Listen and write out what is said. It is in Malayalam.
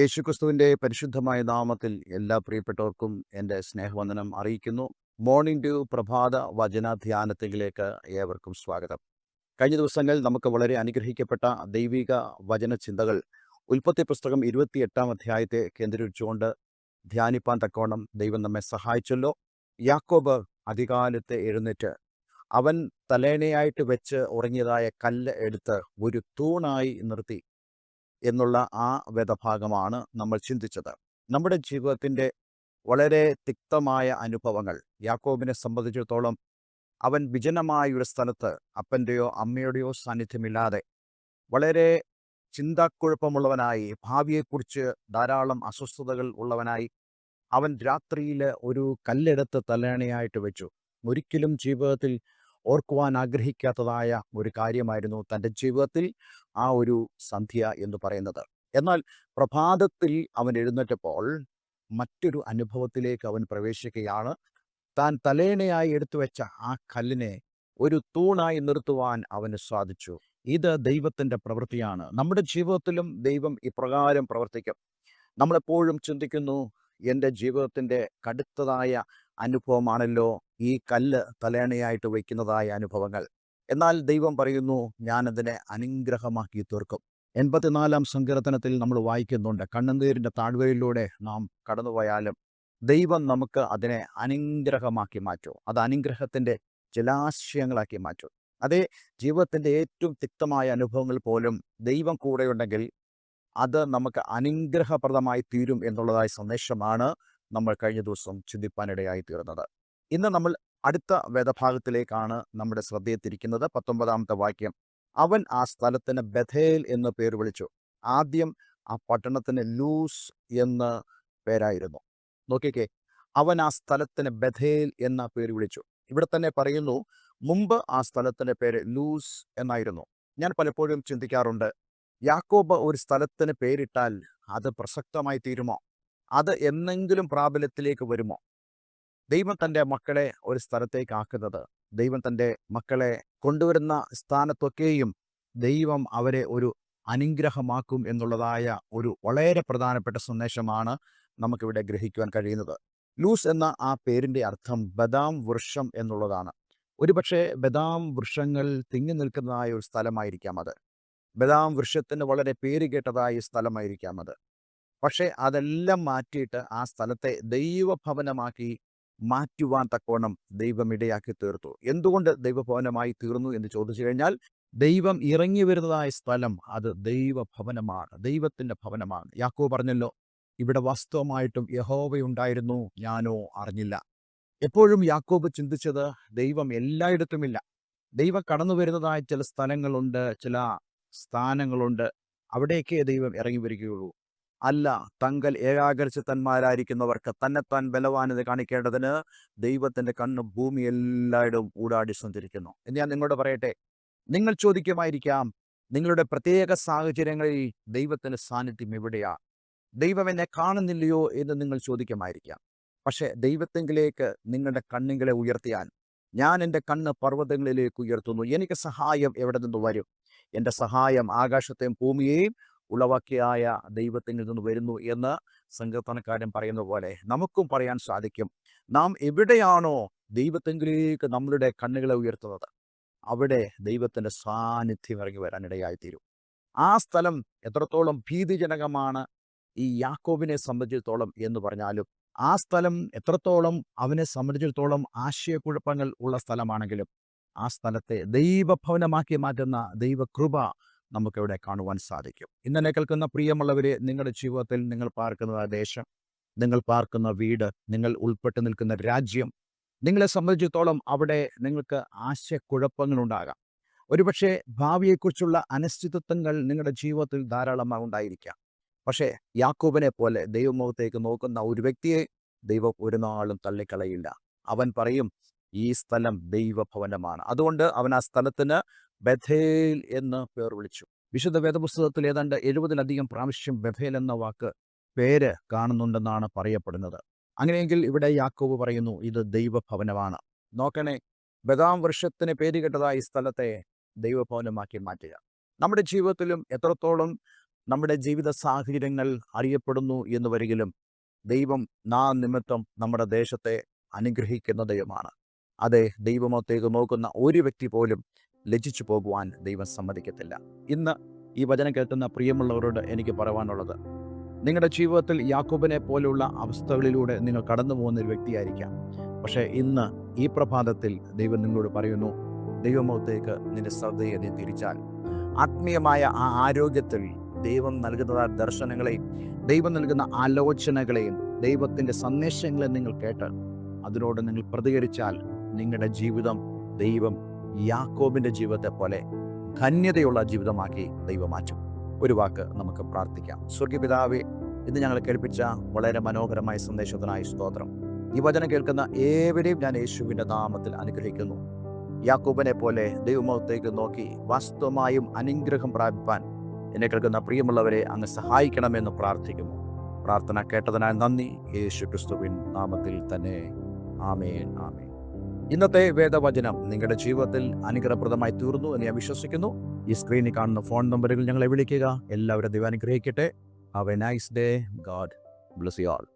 യേശുക്രിസ്തുവിന്റെ പരിശുദ്ധമായ നാമത്തിൽ എല്ലാ പ്രിയപ്പെട്ടവർക്കും എന്റെ സ്നേഹവന്ദനം അറിയിക്കുന്നു. മോർണിംഗ് ഡ്യൂ പ്രഭാത വചന ധ്യാനത്തിലേക്ക് ഏവർക്കും സ്വാഗതം. കഴിഞ്ഞ ദിവസങ്ങളിൽ നമുക്ക് വളരെ അനുഗ്രഹിക്കപ്പെട്ട ദൈവിക വചന ചിന്തകൾ. ഉൽപ്പത്തി പുസ്തകം ഇരുപത്തിയെട്ടാം അധ്യായത്തെ കേന്ദ്രീകരിച്ചുകൊണ്ട് ധ്യാനിപ്പാൻ തക്കോണം ദൈവം നമ്മെ സഹായിച്ചല്ലോ. യാക്കോബ് അധികാലത്തെ എഴുന്നേറ്റ് അവൻ തലേണയായിട്ട് വെച്ച് ഉറങ്ങിയതായ കല്ല് എടുത്ത് ഒരു തൂണായി നിർത്തി. എന്നുള്ള ആ വേദഭാഗമാണ് നമ്മൾ ചിന്തിച്ചത്. നമ്മുടെ ജീവിതത്തിന്റെ വളരെ തിക്തമായ അനുഭവങ്ങൾ യാക്കോബിനെ സംബന്ധിച്ചിടത്തോളം അവൻ വിജനമായ ഒരു സ്ഥലത്ത് അപ്പന്റെയോ അമ്മയുടെയോ സാന്നിധ്യമില്ലാതെ വളരെ ചിന്താക്കുഴപ്പമുള്ളവനായി ഭാവിയെക്കുറിച്ച് ധാരാളം അസ്വസ്ഥതകൾ ഉള്ളവനായി അവൻ രാത്രിയിൽ ഒരു കല്ലെടുത്ത് തലേണയായിട്ട് വെച്ചു. ഒരിക്കലും ജീവിതത്തിൽ ഓർക്കുവാൻ ആഗ്രഹിക്കാത്തതായ ഒരു കാര്യമായിരുന്നു തന്റെ ജീവിതത്തിൽ ആ ഒരു സന്ധ്യ എന്ന് പറയുന്നത്. എന്നാൽ പ്രഭാതത്തിൽ അവൻ എഴുന്നേറ്റപ്പോൾ മറ്റൊരു അനുഭവത്തിലേക്ക് അവൻ പ്രവേശിക്കുകയാണ്. താൻ തലേണയായി എടുത്തു വെച്ച ആ കല്ലിനെ ഒരു തൂണായി നിർത്തുവാൻ അവന് സാധിച്ചു. ഇത് ദൈവത്തിന്റെ പ്രവൃത്തിയാണ്. നമ്മുടെ ജീവിതത്തിലും ദൈവം ഇപ്രകാരം പ്രവർത്തിക്കും. നമ്മളെപ്പോഴും ചിന്തിക്കുന്നു എന്റെ ജീവിതത്തിന്റെ കടുത്തതായ അനുഭവമാണല്ലോ ഈ കല്ല് തലേണയായിട്ട് വയ്ക്കുന്നതായ അനുഭവങ്ങൾ. എന്നാൽ ദൈവം പറയുന്നു ഞാനതിനെ അനുഗ്രഹമാക്കി തീർക്കും. എൺപത്തിനാലാം സങ്കീർത്തനത്തിൽ നമ്മൾ വായിക്കുന്നുണ്ട് കണ്ണുനീരിന്റെ താഴ്വരയിലൂടെ നാം കടന്നുപോയാലും ദൈവം നമുക്ക് അതിനെ അനുഗ്രഹമാക്കി മാറ്റും. അത് അനുഗ്രഹത്തിന്റെ ജലാശയങ്ങളാക്കി മാറ്റും. അതേ ജീവിതത്തിന്റെ ഏറ്റവും തിക്തമായ അനുഭവങ്ങൾ പോലും ദൈവം കൂടെയുണ്ടെങ്കിൽ അത് നമുക്ക് അനുഗ്രഹപ്രദമായി തീരും എന്നുള്ളതായ സന്ദേശമാണ് നമ്മൾ കഴിഞ്ഞ ദിവസം ചിന്തിപ്പാനിടയായി തീർന്നത്. ഇന്ന് നമ്മൾ അടുത്ത വേദഭാഗത്തിലേക്കാണ് നമ്മുടെ ശ്രദ്ധയെ തിരിക്കുന്നത് പത്തൊമ്പതാമത്തെ വാക്യം. അവൻ ആ സ്ഥലത്തിന് ബഥേൽ എന്ന് പേര് വിളിച്ചു. ആദ്യം ആ പട്ടണത്തിന് ലൂസ് എന്ന് പേരായിരുന്നു. നോക്കിക്കേ. അവൻ ആ സ്ഥലത്തിന് ബഥേൽ എന്ന പേര് വിളിച്ചു. ഇവിടെ തന്നെ പറയുന്നു മുമ്പ് ആ സ്ഥലത്തിന്റെ പേര് ലൂസ് എന്നായിരുന്നു. ഞാൻ പലപ്പോഴും ചിന്തിക്കാറുണ്ട് യാക്കോബ് ഒരു സ്ഥലത്തിന് പേരിട്ടാൽ അത് പ്രസക്തമായി തീരുമോ? അത് എന്നെങ്കിലും പ്രാബല്യത്തിലേക്ക് വരുമോ? ദൈവം തന്റെ മക്കളെ ഒരു സ്ഥലത്തേക്ക് ആക്കുന്നത്. ദൈവം തന്റെ മക്കളെ കൊണ്ടുവരുന്ന സ്ഥാനത്തൊക്കെയും ദൈവം അവരെ ഒരു അനുഗ്രഹമാക്കും എന്നുള്ളതായ ഒരു വളരെ പ്രധാനപ്പെട്ട സന്ദേശമാണ് നമുക്കിവിടെ ഗ്രഹിക്കുവാൻ കഴിയുന്നത്. ലൂസ് എന്ന ആ പേരിന്റെ അർത്ഥം ബദാം വൃക്ഷം എന്നുള്ളതാണ്. ഒരുപക്ഷെ ബദാം വൃക്ഷങ്ങൾ തിങ്ങി നിൽക്കുന്നതായ ഒരു സ്ഥലമായിരിക്കാം അത്. ബദാം വൃക്ഷത്തിന് വളരെ പേര് കേട്ടതായ സ്ഥലമായിരിക്കാം അത്. പക്ഷേ അതെല്ലാം മാറ്റിയിട്ട് ആ സ്ഥലത്തെ ദൈവഭവനമാക്കി മാറ്റുവാൻ തക്കവണ്ണം ദൈവം ഇടയാക്കി തീർത്തു. എന്തുകൊണ്ട് ദൈവഭവനമായി തീർന്നു എന്ന് ചോദിച്ചു കഴിഞ്ഞാൽ ദൈവം ഇറങ്ങി വരുന്നതായ സ്ഥലം അത് ദൈവഭവനമാണ് ദൈവത്തിന്റെ ഭവനമാണ്. യാക്കോ പറഞ്ഞല്ലോ ഇവിടെ വാസ്തവമായിട്ടും യഹോവയുണ്ടായിരുന്നു ഞാനോ അറിഞ്ഞില്ല. എപ്പോഴും യാക്കോബ് ചിന്തിച്ചത് ദൈവം എല്ലായിടത്തുമില്ല. ദൈവം കടന്നു വരുന്നതായ ചില സ്ഥലങ്ങളുണ്ട് ചില സ്ഥാനങ്ങളുണ്ട് അവിടേക്കേ ദൈവം ഇറങ്ങി വരികയുള്ളൂ. അല്ല തങ്കൽ ഏകാഗ്രചിത്തന്മാരായിരിക്കുന്നവർക്ക് തന്നെത്താൻ ബലവാനത കാണിക്കേണ്ടതിന് ദൈവത്തിന്റെ കണ്ണ് ഭൂമി എല്ലായിടവും ഊടാടി സഞ്ചരിക്കുന്നു. എന്ന് ഞാൻ നിങ്ങളോട് പറയട്ടെ നിങ്ങൾ ചോദിക്കുമായിരിക്കാം നിങ്ങളുടെ പ്രത്യേക സാഹചര്യങ്ങളിൽ ദൈവത്തിന്റെ സാന്നിധ്യം എവിടെയാ? ദൈവം എന്നെ കാണുന്നില്ലയോ എന്ന് നിങ്ങൾ ചോദിക്കുമായിരിക്കാം. പക്ഷെ ദൈവത്തെങ്കിലേക്ക് നിങ്ങളുടെ കണ്ണുകളെ ഉയർത്തിയാൽ ഞാൻ എന്റെ കണ്ണ് പർവതങ്ങളിലേക്ക് ഉയർത്തുന്നു. എനിക്ക് സഹായം എവിടെ നിന്ന് വരും? എന്റെ സഹായം ആകാശത്തെയും ഭൂമിയെയും ഉളവാക്കിയായ ദൈവത്തിൽ നിന്ന് വരുന്നു എന്ന് സങ്കീർത്തനക്കാരൻ പറയുന്ന പോലെ നമുക്കും പറയാൻ സാധിക്കും. നാം എവിടെയാണോ ദൈവത്തെങ്കിലേക്ക് നമ്മളുടെ കണ്ണുകളെ ഉയർത്തുന്നത് അവിടെ ദൈവത്തിന്റെ സാന്നിധ്യം ഇറങ്ങി വരാനിടയായിത്തീരും. ആ സ്ഥലം എത്രത്തോളം ഭീതിജനകമാണ് ഈ യാക്കോബിനെ സംബന്ധിച്ചിടത്തോളം എന്ന് പറഞ്ഞാലും ആ സ്ഥലം എത്രത്തോളം അവനെ സംബന്ധിച്ചിടത്തോളം ആശയക്കുഴപ്പങ്ങൾ ഉള്ള സ്ഥലമാണെങ്കിലും ആ സ്ഥലത്തെ ദൈവഭവനമാക്കി മാറ്റുന്ന ദൈവകൃപ നമുക്കിവിടെ കാണുവാൻ സാധിക്കും. ഇന്നെ കേൾക്കുന്ന പ്രിയമുള്ളവരെ നിങ്ങളുടെ ജീവിതത്തിൽ നിങ്ങൾ പാർക്കുന്ന ദേശം നിങ്ങൾ പാർക്കുന്ന വീട് നിങ്ങൾ ഉൾപ്പെട്ട് നിൽക്കുന്ന രാജ്യം നിങ്ങളെ സംബന്ധിച്ചിടത്തോളം അവിടെ നിങ്ങൾക്ക് ആശയക്കുഴപ്പങ്ങളുണ്ടാകാം. ഒരുപക്ഷെ ഭാവിയെക്കുറിച്ചുള്ള അനിശ്ചിതത്വങ്ങൾ നിങ്ങളുടെ ജീവിതത്തിൽ ധാരാളമായി ഉണ്ടായിരിക്കാം. പക്ഷേ യാക്കൂബിനെ പോലെ ദൈവമുഖത്തേക്ക് നോക്കുന്ന ഒരു വ്യക്തിയെ ദൈവം ഒരു നാളും തള്ളിക്കളയില്ല. അവൻ പറയും ഈ സ്ഥലം ദൈവഭവനമാണ്. അതുകൊണ്ട് അവൻ ആ സ്ഥലത്തിന് ബഥേൽ എന്ന് പേർ വിളിച്ചു. വിശുദ്ധ വേദപുസ്തകത്തിൽ ഏതാണ്ട് എഴുപതിലധികം പ്രാവശ്യം ബഥേൽ എന്ന വാക്ക് പേര് കാണുന്നുണ്ടെന്നാണ് പറയപ്പെടുന്നത്. അങ്ങനെയെങ്കിൽ ഇവിടെ യാക്കോബ് പറയുന്നു ഇത് ദൈവഭവനമാണ്. നോക്കണേ ബദാം വൃക്ഷത്തിന് പേര് കേട്ടതായ സ്ഥലത്തെ ദൈവഭവനമാക്കി മാറ്റുക. നമ്മുടെ ജീവിതത്തിലും എത്രത്തോളം നമ്മുടെ ജീവിത സാഹചര്യങ്ങൾ അറിയപ്പെടുന്നു എന്ന് വരികിലും ദൈവം നാ നിമിത്തം നമ്മുടെ ദേശത്തെ അനുഗ്രഹിക്കുന്ന ദൈവമാണ്. അതെ ദൈവമത്തേക്ക് നോക്കുന്ന ഒരു വ്യക്തി പോലും ലജ്ജിച്ചു പോകുവാൻ ദൈവം സമ്മതിക്കത്തില്ല. ഇന്ന് ഈ വചനം കേൾക്കുന്ന പ്രിയമുള്ളവരോട് എനിക്ക് പറയാനുള്ളത് നിങ്ങളുടെ ജീവിതത്തിൽ യാക്കോബിനെ പോലുള്ള അവസ്ഥകളിലൂടെ നിങ്ങൾ കടന്നു പോകുന്ന ഒരു വ്യക്തിയായിരിക്കാം. പക്ഷേ ഇന്ന് ഈ പ്രഭാതത്തിൽ ദൈവം നിങ്ങളോട് പറയുന്നു ദൈവമുഖത്തേക്ക് നിന്റെ ശ്രദ്ധയെ നീ തിരിച്ചാൽ. ആത്മീയമായ ആ ആരോഗ്യത്തിൽ ദൈവം നൽകുന്ന ദർശനങ്ങളെയും ദൈവം നൽകുന്ന ആലോചനകളെയും ദൈവത്തിന്റെ സന്ദേശങ്ങളെയും നിങ്ങൾ കേട്ട് അതിനോട് നിങ്ങൾ പ്രതികരിച്ചാൽ നിങ്ങളുടെ ജീവിതം ദൈവം യാക്കോബിന്റെ ജീവിതത്തെ പോലെ ധന്യതയുള്ള ജീവിതമാക്കി ദൈവം മാറ്റും ഒരു വാക്ക് നമുക്ക് പ്രാർത്ഥിക്കാം. സ്വർഗപിതാവെ ഇന്ന് ഞങ്ങൾ കേൾപ്പിച്ച വളരെ മനോഹരമായ സന്ദേശത്തിനായി സ്തോത്രം. ഈ വചനം കേൾക്കുന്ന ഏവരെയും ഞാൻ യേശുവിന്റെ നാമത്തിൽ അനുഗ്രഹിക്കുന്നു. യാക്കൂബിനെ പോലെ ദൈവമുഖത്തേക്ക് നോക്കി വാസ്തവമായും അനുഗ്രഹം പ്രാപിപ്പാൻ എന്നെ കേൾക്കുന്ന പ്രിയമുള്ളവരെ അങ്ങ് സഹായിക്കണമെന്ന് പ്രാർത്ഥിക്കുന്നു. പ്രാർത്ഥന കേട്ടതിനാൽ നന്ദി. യേശു ക്രിസ്തുവിൻ നാമത്തിൽ തന്നെ. ആമേൻ ആമേൻ. ഇന്നത്തെ വേദവചനം നിങ്ങളുടെ ജീവിതത്തിൽ അനുഗ്രഹപ്രദമായി തീർന്നു എന്ന് ഞാൻ വിശ്വസിക്കുന്നു. ഈ സ്ക്രീനിൽ കാണുന്ന ഫോൺ നമ്പറുകൾ ഞങ്ങളെ വിളിക്കുക. എല്ലാവരും ദൈവം അനുഗ്രഹിക്കട്ടെ. Have a nice day god bless you all